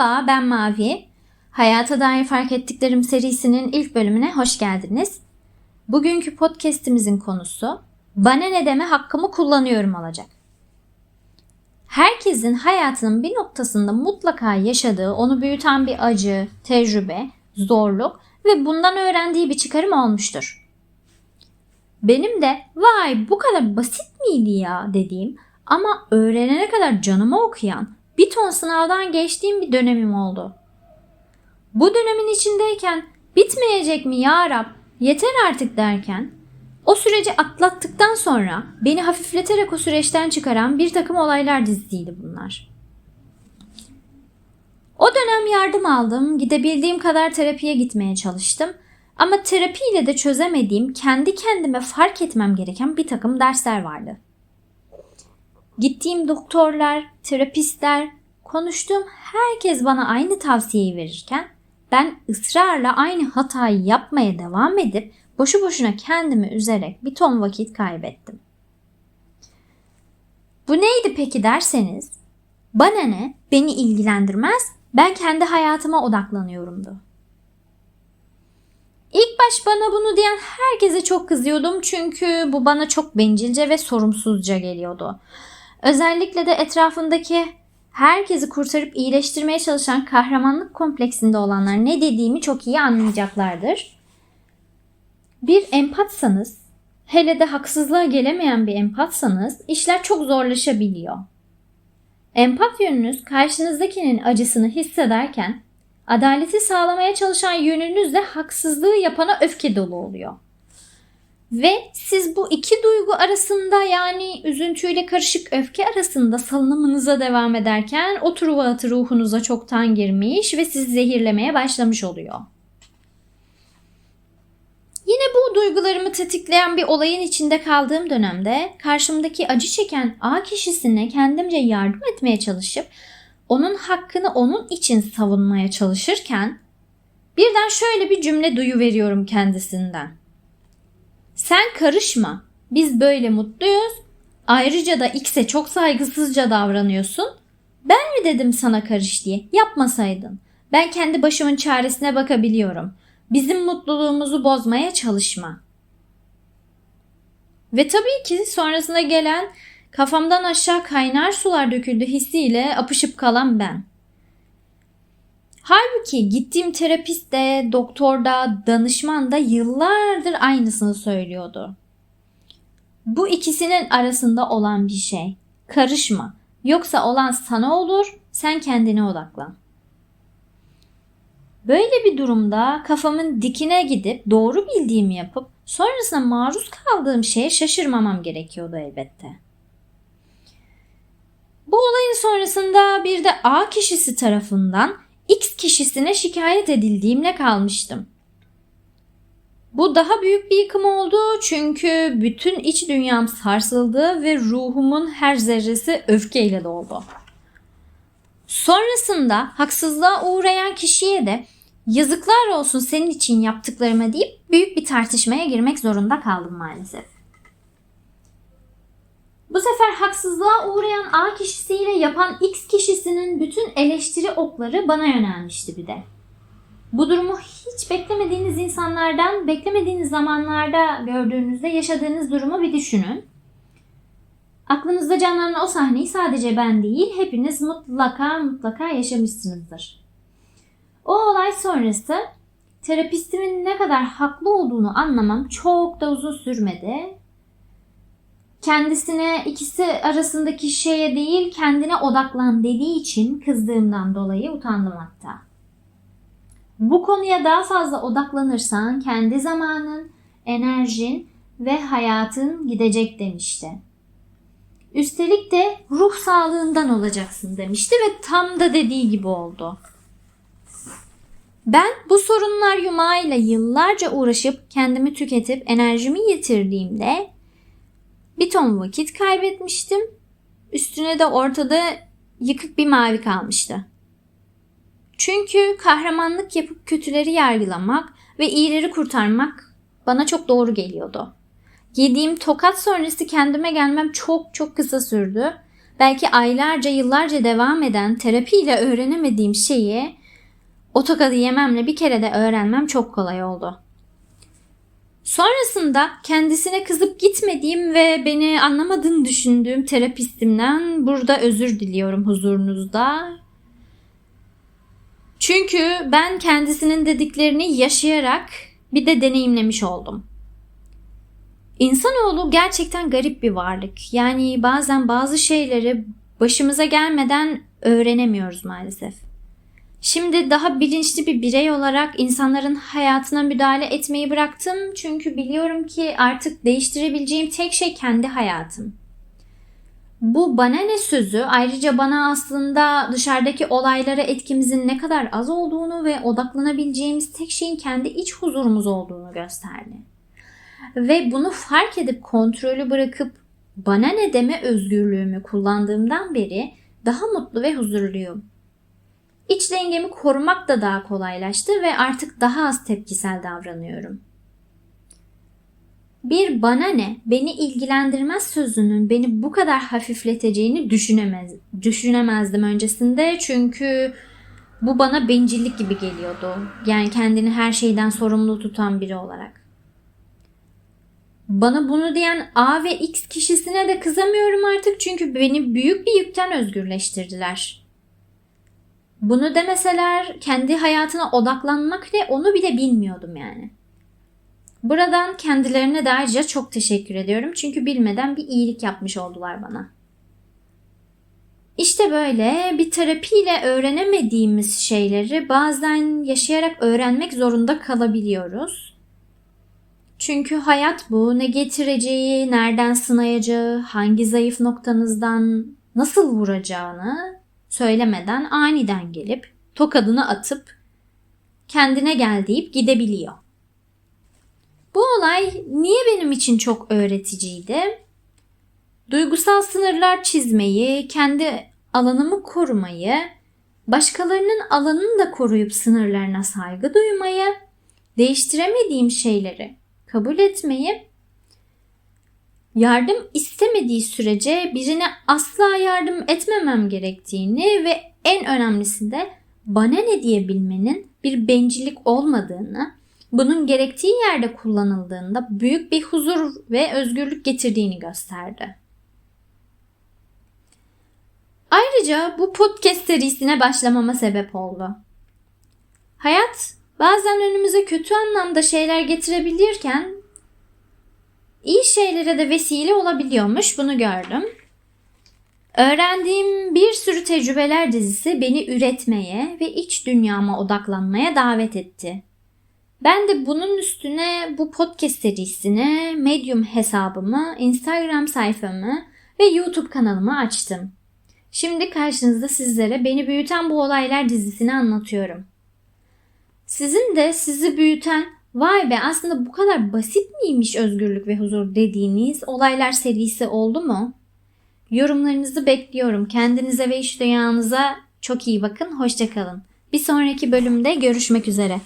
Merhaba ben Mavi. Hayata dair fark ettiklerim serisinin ilk bölümüne hoş geldiniz. Bugünkü podcast'imizin konusu bana ne deme hakkımı kullanıyorum olacak. Herkesin hayatının bir noktasında mutlaka yaşadığı, onu büyüten bir acı, tecrübe, zorluk ve bundan öğrendiği bir çıkarım olmuştur. Benim de vay bu kadar basit miydi ya dediğim ama öğrenene kadar canımı okuyan bir ton sınavdan geçtiğim bir dönemim oldu. Bu dönemin içindeyken bitmeyecek mi ya Rab yeter artık derken o süreci atlattıktan sonra beni hafifleterek o süreçten çıkaran bir takım olaylar dizisiydi bunlar. O dönem yardım aldım, gidebildiğim kadar terapiye gitmeye çalıştım. Ama terapiyle de çözemediğim, kendi kendime fark etmem gereken bir takım dersler vardı. Gittiğim doktorlar, terapistler, konuştuğum herkes bana aynı tavsiyeyi verirken ben ısrarla aynı hatayı yapmaya devam edip boşu boşuna kendimi üzerek bir ton vakit kaybettim. Bu neydi peki derseniz, bana ne, beni ilgilendirmez, ben kendi hayatıma odaklanıyorumdu. İlk baş bana bunu diyen herkese çok kızıyordum çünkü bu bana çok bencilce ve sorumsuzca geliyordu. Özellikle de etrafındaki herkesi kurtarıp iyileştirmeye çalışan kahramanlık kompleksinde olanlar ne dediğimi çok iyi anlayacaklardır. Bir empatsanız, hele de haksızlığa gelemeyen bir empatsanız işler çok zorlaşabiliyor. Empat yönünüz karşınızdakinin acısını hissederken adaleti sağlamaya çalışan yönünüz de haksızlığı yapana öfke dolu oluyor. Ve siz bu iki duygu arasında yani üzüntüyle karışık öfke arasında salınımınıza devam ederken o truvatı ruhunuza çoktan girmiş ve sizi zehirlemeye başlamış oluyor. Yine bu duygularımı tetikleyen bir olayın içinde kaldığım dönemde karşımdaki acı çeken A kişisine kendimce yardım etmeye çalışıp onun hakkını onun için savunmaya çalışırken birden şöyle bir cümle duyu veriyorum kendisinden. Sen karışma. Biz böyle mutluyuz. Ayrıca da X'e çok saygısızca davranıyorsun. Ben mi dedim sana karış diye? Yapmasaydın. Ben kendi başımın çaresine bakabiliyorum. Bizim mutluluğumuzu bozmaya çalışma. Ve tabii ki sonrasında gelen kafamdan aşağı kaynar sular döküldü hissiyle apışıp kalan ben. Halbuki gittiğim terapist de, doktor da, danışman da yıllardır aynısını söylüyordu. Bu ikisinin arasında olan bir şey. Karışma. Yoksa olan sana olur, sen kendine odaklan. Böyle bir durumda kafamın dikine gidip doğru bildiğimi yapıp sonrasında maruz kaldığım şeye şaşırmamam gerekiyordu elbette. Bu olayın sonrasında bir de A kişisi tarafından X kişisine şikayet edildiğimle kalmıştım. Bu daha büyük bir yıkım oldu çünkü bütün iç dünyam sarsıldı ve ruhumun her zerresi öfkeyle doldu. Sonrasında haksızlığa uğrayan kişiye de yazıklar olsun senin için yaptıklarıma deyip büyük bir tartışmaya girmek zorunda kaldım maalesef. Bu sefer haksızlığa uğrayan A kişisiyle yapan X kişisinin bütün eleştiri okları bana yönelmişti bir de. Bu durumu hiç beklemediğiniz insanlardan, beklemediğiniz zamanlarda gördüğünüzde yaşadığınız durumu bir düşünün. Aklınızda canlanan o sahneyi sadece ben değil, hepiniz mutlaka mutlaka yaşamışsınızdır. O olay sonrası terapistimin ne kadar haklı olduğunu anlamam çok da uzun sürmedi kendisine ikisi arasındaki şeye değil kendine odaklan dediği için kızdığımdan dolayı utandım hatta. Bu konuya daha fazla odaklanırsan kendi zamanın, enerjin ve hayatın gidecek demişti. Üstelik de ruh sağlığından olacaksın demişti ve tam da dediği gibi oldu. Ben bu sorunlar yumağıyla yıllarca uğraşıp kendimi tüketip enerjimi yitirdiğimde bir ton vakit kaybetmiştim. Üstüne de ortada yıkık bir mavi kalmıştı. Çünkü kahramanlık yapıp kötüleri yargılamak ve iyileri kurtarmak bana çok doğru geliyordu. Yediğim tokat sonrası kendime gelmem çok çok kısa sürdü belki aylarca yıllarca devam eden terapiyle öğrenemediğim şeyi o tokadı yememle bir kere de öğrenmem çok kolay oldu. Sonrasında kendisine kızıp gitmediğim ve beni anlamadığını düşündüğüm terapistimden burada özür diliyorum huzurunuzda. Çünkü ben kendisinin dediklerini yaşayarak bir de deneyimlemiş oldum. İnsanoğlu gerçekten garip bir varlık. Yani bazen bazı şeyleri başımıza gelmeden öğrenemiyoruz maalesef. Şimdi daha bilinçli bir birey olarak insanların hayatına müdahale etmeyi bıraktım. Çünkü biliyorum ki artık değiştirebileceğim tek şey kendi hayatım. Bu bana ne sözü ayrıca bana aslında dışarıdaki olaylara etkimizin ne kadar az olduğunu ve odaklanabileceğimiz tek şeyin kendi iç huzurumuz olduğunu gösterdi. Ve bunu fark edip kontrolü bırakıp bana ne deme özgürlüğümü kullandığımdan beri daha mutlu ve huzurluyum. İç dengemi korumak da daha kolaylaştı ve artık daha az tepkisel davranıyorum. Bir bana ne, beni ilgilendirmez sözünün beni bu kadar hafifleteceğini düşünemez, düşünemezdim öncesinde çünkü bu bana bencillik gibi geliyordu. Yani kendini her şeyden sorumlu tutan biri olarak. Bana bunu diyen A ve X kişisine de kızamıyorum artık çünkü beni büyük bir yükten özgürleştirdiler. Bunu demeseler kendi hayatına odaklanmak ne onu bile bilmiyordum yani. Buradan kendilerine de ayrıca çok teşekkür ediyorum. Çünkü bilmeden bir iyilik yapmış oldular bana. İşte böyle bir terapiyle öğrenemediğimiz şeyleri bazen yaşayarak öğrenmek zorunda kalabiliyoruz. Çünkü hayat bu. Ne getireceği, nereden sınayacağı, hangi zayıf noktanızdan nasıl vuracağını söylemeden aniden gelip tokadını atıp kendine gel deyip gidebiliyor. Bu olay niye benim için çok öğreticiydi? Duygusal sınırlar çizmeyi, kendi alanımı korumayı, başkalarının alanını da koruyup sınırlarına saygı duymayı, değiştiremediğim şeyleri kabul etmeyi, yardım istemediği sürece birine asla yardım etmemem gerektiğini ve en önemlisi de bana ne diyebilmenin bir bencillik olmadığını, bunun gerektiği yerde kullanıldığında büyük bir huzur ve özgürlük getirdiğini gösterdi. Ayrıca bu podcast serisine başlamama sebep oldu. Hayat bazen önümüze kötü anlamda şeyler getirebilirken iyi şeylere de vesile olabiliyormuş bunu gördüm. Öğrendiğim bir sürü tecrübeler dizisi beni üretmeye ve iç dünyama odaklanmaya davet etti. Ben de bunun üstüne bu podcast serisini, Medium hesabımı, Instagram sayfamı ve YouTube kanalımı açtım. Şimdi karşınızda sizlere beni büyüten bu olaylar dizisini anlatıyorum. Sizin de sizi büyüten, vay be aslında bu kadar basit miymiş özgürlük ve huzur dediğiniz olaylar serisi oldu mu? Yorumlarınızı bekliyorum. Kendinize ve iş dünyanıza çok iyi bakın. Hoşçakalın. Bir sonraki bölümde görüşmek üzere.